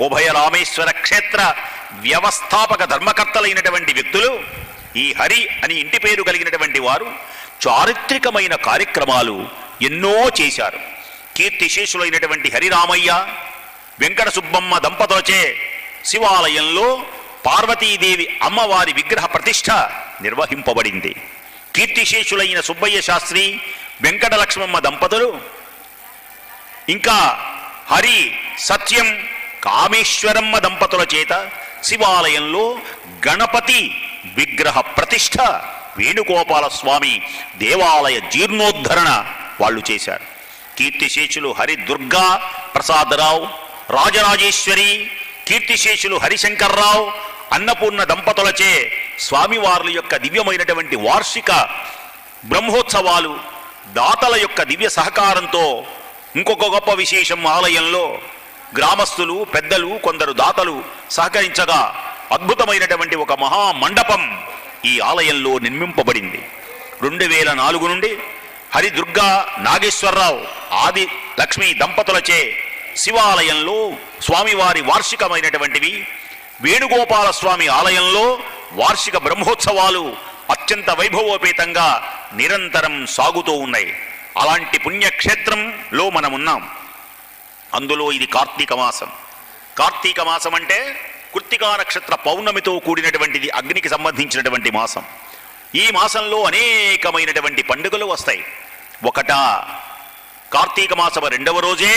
ఉభయ రామేశ్వర క్షేత్ర వ్యవస్థాపక ధర్మకర్తలైనటువంటి వ్యక్తులు ఈ హరి అని ఇంటి పేరు కలిగినటువంటి వారు చారిత్రికమైన కార్యక్రమాలు ఎన్నో చేశారు. కీర్తిశేషులైనటువంటి హరిరామయ్య వెంకట సుబ్బమ్మ దంపతులచే శివాలయంలో పార్వతీదేవి అమ్మవారి విగ్రహ ప్రతిష్ట నిర్వహింపబడింది. కీర్తిశేషులైన సుబ్బయ్య శాస్త్రి వెంకట లక్ష్మమ్మ దంపతులు ఇంకా హరి సత్యం కామేశ్వరమ్మ దంపతుల చేత శివాలయంలో గణపతి విగ్రహ ప్రతిష్ఠ వేణుగోపాల స్వామి దేవాలయ జీర్ణోద్ధరణ వాళ్ళు చేశారు. కీర్తిశేషులు హరి దుర్గా ప్రసాదరావు రాజరాజేశ్వరి కీర్తిశేషులు హరిశంకర్రావు అన్నపూర్ణ దంపతులచే స్వామివార్ల యొక్క దివ్యమైనటువంటి వార్షిక బ్రహ్మోత్సవాలు దాతల యొక్క దివ్య సహకారంతో ఇంకొక గొప్ప విశేషం ఆలయంలో గ్రామస్తులు పెద్దలు కొందరు దాతలు సహకరించగా అద్భుతమైనటువంటి ఒక మహా మండపం ఈ ఆలయంలో నిర్మింపబడింది. రెండు వేల నాలుగు నుండి హరిదుర్గా నాగేశ్వరరావు ఆది లక్ష్మీ దంపతులచే శివాలయంలో స్వామివారి వార్షికమైనటువంటివి వేణుగోపాల స్వామి ఆలయంలో వార్షిక బ్రహ్మోత్సవాలు అత్యంత వైభవోపేతంగా నిరంతరం సాగుతూ ఉన్నాయి. అలాంటి పుణ్యక్షేత్రంలో మనం ఉన్నాం అందులో ఇది కార్తీక మాసం. కార్తీక మాసం అంటే కృత్తికా నక్షత్ర పౌర్ణమితో కూడినటువంటిది అగ్నికి సంబంధించినటువంటి మాసం. ఈ మాసంలో అనేకమైనటువంటి పండుగలు వస్తాయి. ఒకట కార్తీక మాసం రెండవ రోజే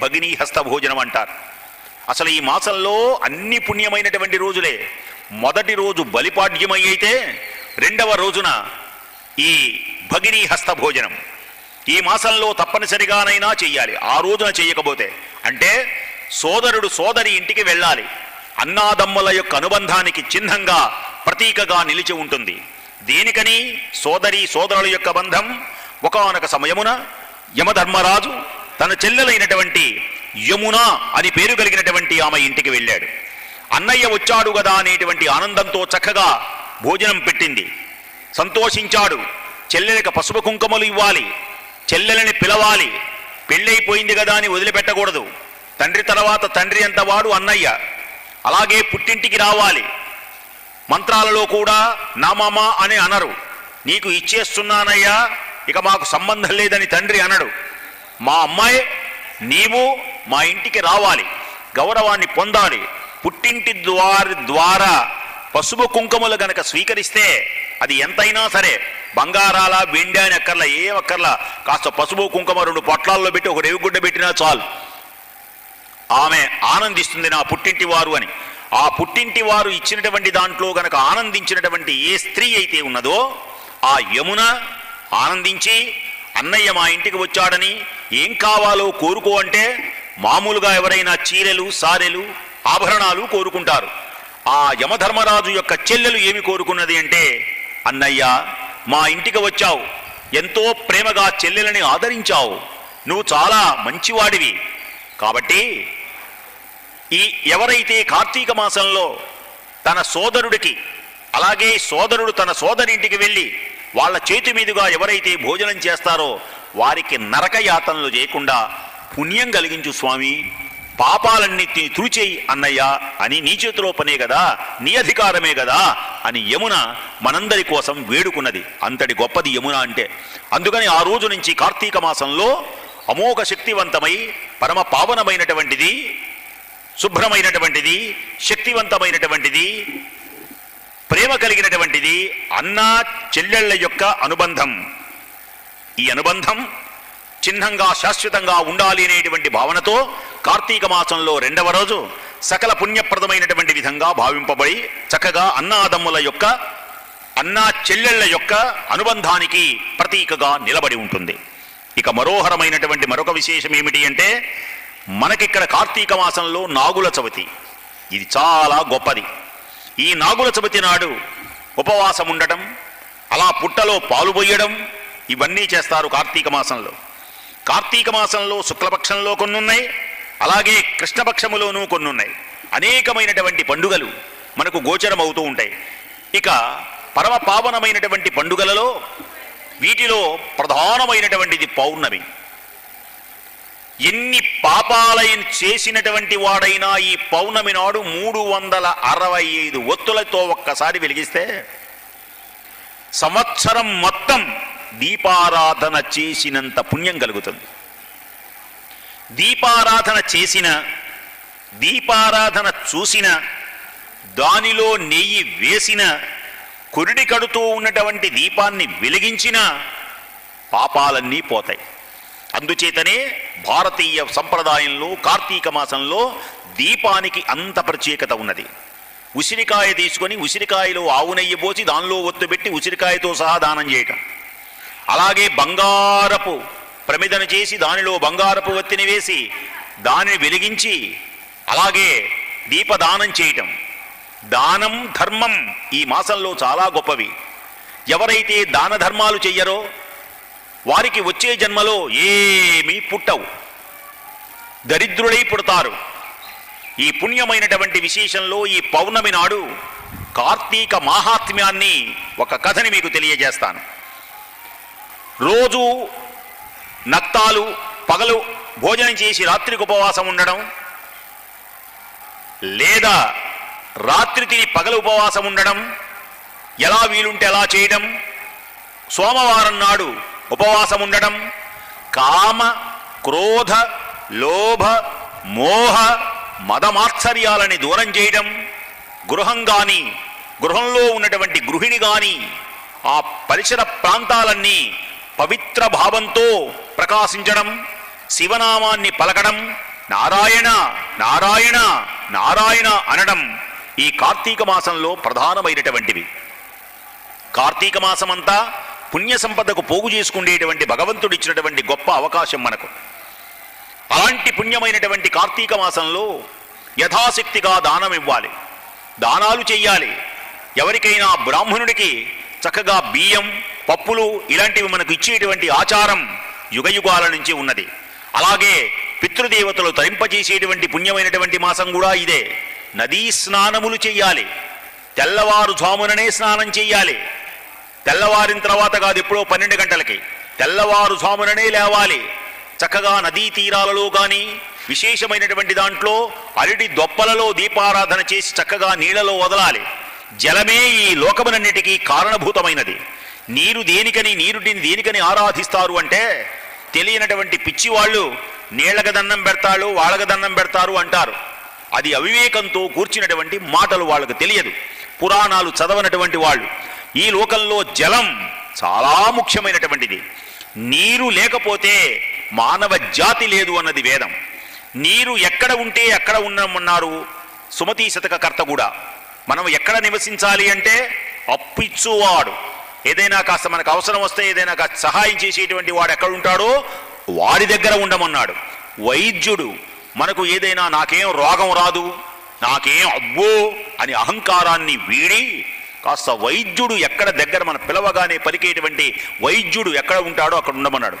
భగినీ హస్త భోజనం అంటారు. అసలు ఈ మాసంలో అన్ని పుణ్యమైనటువంటి రోజులే. మొదటి రోజు బలిపాడ్యమై అయితే రెండవ రోజున ఈ భగినీ హస్త భోజనం. ఈ మాసంలో తప్పనిసరిగానైనా చెయ్యాలి. ఆ రోజున చేయకపోతే అంటే సోదరుడు సోదరి ఇంటికి వెళ్ళాలి. అన్నాదమ్ముల యొక్క అనుబంధానికి చిహ్నంగా ప్రతీకగా నిలిచి ఉంటుంది. దేనికని సోదరి సోదరుల యొక్క బంధం ఒకనొక సమయమున యమధర్మరాజు తన చెల్లెలైనటువంటి యమున అని పేరు కలిగినటువంటి ఆమె ఇంటికి వెళ్ళాడు. అన్నయ్య వచ్చాడు కదా అనేటువంటి ఆనందంతో చక్కగా భోజనం పెట్టింది. సంతోషించాడు. చెల్లెలకు పసుపు కుంకుమలు ఇవ్వాలి. చెల్లెలని పిలవాలి. పెళ్ళైపోయింది కదా అని వదిలిపెట్టకూడదు. తండ్రి తర్వాత తండ్రి అంతవాడు అన్నయ్య. అలాగే పుట్టింటికి రావాలి. మంత్రాలలో కూడా నామామ అని అనరు. నీకు ఇచ్చేస్తున్నానయ్యా ఇక మాకు సంబంధం లేదని తండ్రి అనడు. మా అమ్మాయి నీవు మా ఇంటికి రావాలి. గౌరవాన్ని పొందాలి. పుట్టింటి ద్వారి ద్వారా పసుపు కుంకుమలు గనక స్వీకరిస్తే అది ఎంతైనా సరే. బంగారాల వెండి అని అక్కర్లా ఏం అక్కర్లా. కాస్త పసుపు కుంకుమ రెండు పొట్లాల్లో పెట్టి ఒక రేవిగుడ్డ పెట్టినా చాలు. ఆమె ఆనందిస్తుంది నా పుట్టింటి వారు అని. ఆ పుట్టింటి వారు ఇచ్చినటువంటి దాంట్లో గనక ఆనందించినటువంటి ఏ స్త్రీ అయితే ఉన్నదో ఆ యమున ఆనందించి అన్నయ్య మా ఇంటికి వచ్చాడని ఏం కావాలో కోరుకో అంటే మామూలుగా ఎవరైనా చీరెలు సారెలు ఆభరణాలు కోరుకుంటారు. ఆ యమధర్మరాజు యొక్క చెల్లెలు ఏమి కోరుకున్నది అంటే అన్నయ్య మా ఇంటికి వచ్చావు. ఎంతో ప్రేమగా చెల్లెలని ఆదరించావు. నువ్వు చాలా మంచివాడివి. కాబట్టి ఈ ఎవరైతే కార్తీక మాసంలో తన సోదరుడికి అలాగే సోదరుడు తన సోదరింటికి వెళ్ళి వాళ్ళ చేతి మీదుగా ఎవరైతే భోజనం చేస్తారో వారికి నరక యాతనలు చేయకుండా పుణ్యం కలిగించు స్వామి. పాపాలన్నిటినీ తుడిచేయి అన్నయ్య అని నీ చేతిలో పనే కదా నీ అధికారమే కదా అని యమున మనందరి కోసం వేడుకున్నది. అంతటి గొప్పది యమున అంటే. అందుకని ఆ రోజు నుంచి కార్తీక మాసంలో అమోఘ శక్తివంతమై పరమ పావనమైనటువంటిది శుభ్రమైనటువంటిది శక్తివంతమైనటువంటిది ప్రేమ కలిగినటువంటిది అన్న చెల్లెళ్ళ యొక్క అనుబంధం. ఈ అనుబంధం చిహ్నంగా శాశ్వతంగా ఉండాలి అనేటువంటి భావనతో కార్తీక మాసంలో రెండవ రోజు సకల పుణ్యప్రదమైనటువంటి విధంగా భావింపబడి చక్కగా అన్నాదమ్ముల యొక్క అన్నా చెల్లెళ్ళ యొక్క అనుబంధానికి ప్రతీకగా నిలబడి ఉంటుంది. ఇక మరోహరమైనటువంటి మరొక విశేషం ఏమిటి అంటే మనకిక్కడ కార్తీక మాసంలో నాగుల చవితి. ఇది చాలా గొప్పది. ఈ నాగుల చవితి నాడు ఉపవాసం ఉండటం అలా పుట్టలో పాలు పోయడం ఇవన్నీ చేస్తారు కార్తీక మాసంలో. కార్తీక మాసంలో శుక్లపక్షంలో కొన్ని ఉన్నాయి అలాగే కృష్ణపక్షములోనూ కొన్ని ఉన్నాయి అనేకమైనటువంటి పండుగలు మనకు గోచరం అవుతూ ఉంటాయి. ఇక పరమ పావనమైనటువంటి పండుగలలో వీటిలో ప్రధానమైనటువంటిది పౌర్ణమి. ఎన్ని పాపాలయం చేసినటువంటి వాడైనా ఈ పౌర్ణమి నాడు మూడు వందల అరవై ఐదు ఒత్తులతో ఒక్కసారి వెలిగిస్తే సంవత్సరం మొత్తం దీపారాధన చేసినంత పుణ్యం కలుగుతుంది. దీపారాధన చేసిన దీపారాధన చూసిన దానిలో నెయ్యి వేసిన కురిడి కడుతూ ఉన్నటువంటి దీపాన్ని వెలిగించిన పాపాలన్నీ పోతాయి. అందుచేతనే భారతీయ సంప్రదాయంలో కార్తీక మాసంలో దీపానికి అంత ప్రత్యేకత ఉన్నది. ఉసిరికాయ తీసుకొని ఉసిరికాయలో ఆవు నెయ్యి పోసి దానిలో ఒత్తు పెట్టి ఉసిరికాయతో సహా దానం చేయటం. అలాగే బంగారపు ప్రమిదను చేసి దానిలో బంగారపు ఒత్తిని వేసి దానిని వెలిగించి అలాగే దీపదానం చేయటం. దానం ధర్మం ఈ మాసంలో చాలా గొప్పవి. ఎవరైతే దాన ధర్మాలు చెయ్యరో వారికి వచ్చే జన్మలో ఏమీ పుట్టవు. దరిద్రుడై పుడతారు. ఈ పుణ్యమైనటువంటి విశేషంలో ఈ పౌర్ణమి నాడు కార్తీక మాహాత్మ్యాన్ని ఒక కథని మీకు తెలియజేస్తాను. రోజు నత్తాలు పగలు భోజనం చేసి రాత్రికి ఉపవాసం ఉండడం లేదా రాత్రి తిని పగలు ఉపవాసం ఉండడం ఎలా వీలుంటే ఎలా చేయడం సోమవారం నాడు ఉపవాసం ఉండడం కామ క్రోధ లోభ మోహ మదమాత్సర్యాలని దూరం చేయడం గృహం కానీ గృహంలో ఉన్నటువంటి గృహిణి కానీ ఆ పరిసర ప్రాంతాలన్నీ పవిత్ర భావంతో ప్రకాశించడం శివనామాన్ని పలకడం నారాయణ నారాయణ నారాయణ అనడం ఈ కార్తీక మాసంలో ప్రధానమైనటువంటివి. కార్తీక మాసమంతా పుణ్య సంపదకు పోగు చేసుకునేటువంటి భగవంతుడు ఇచ్చినటువంటి గొప్ప అవకాశం మనకు. అలాంటి పుణ్యమైనటువంటి కార్తీక మాసంలో యథాశక్తిగా దానం ఇవ్వాలి. దానాలు చెయ్యాలి. ఎవరికైనా బ్రాహ్మణుడికి చక్కగా బియ్యం పప్పులు ఇలాంటివి మనకు ఇచ్చేటువంటి ఆచారం యుగయుగాల నుంచి ఉన్నది. అలాగే పితృదేవతలు తరింపజేసేటువంటి పుణ్యమైనటువంటి మాసం కూడా ఇదే. నదీ స్నానములు చెయ్యాలి తెల్లవారుజాముననే స్నానం చెయ్యాలి తెల్లవారిన తర్వాత కాదు ఎప్పుడో పన్నెండు గంటలకి తెల్లవారుజాముననే లేవాలి. చక్కగా నదీ తీరాలలో కానీ విశేషమైనటువంటి దాంట్లో అరటి దొప్పలలో దీపారాధన చేసి చక్కగా నీళ్ళలో వదలాలి. జలమే ఈ లోకమునన్నిటికీ కారణభూతమైనది. నీరు దేనికని నీరుటిని దేనికని ఆరాధిస్తారు అంటే తెలియనటువంటి పిచ్చివాళ్ళు నీళ్ళకి దండం పెడతాడు వాళ్ళకి దండం పెడతారు అంటారు. అది అవివేకంతో కూర్చున్నటువంటి మాటలు వాళ్ళకు తెలియదు. పురాణాలు చదవనటువంటి వాళ్ళు. ఈ లోకంలో జలం చాలా ముఖ్యమైనటువంటిది. నీరు లేకపోతే మానవ జాతి లేదు అన్నది వేదం. నీరు ఎక్కడ ఉంటే ఎక్కడ ఉన్నామన్నారు సుమతీ శతక కర్త కూడా. మనం ఎక్కడ నివసించాలి అంటే అప్పిచ్చువాడు. ఏదైనా కాస్త మనకు అవసరం వస్తే ఏదైనా కాస్త సహాయం చేసేటువంటి వాడు ఎక్కడ ఉంటాడో వాడి దగ్గర ఉండమన్నాడు. వైద్యుడు మనకు ఏదైనా నాకేం రోగం రాదు నాకేం అబ్బో అని అహంకారాన్ని వీడి కాస్త వైద్యుడు ఎక్కడ దగ్గర మన పిలవగానే పలికేటువంటి వైద్యుడు ఎక్కడ ఉంటాడో అక్కడ ఉండమన్నాడు.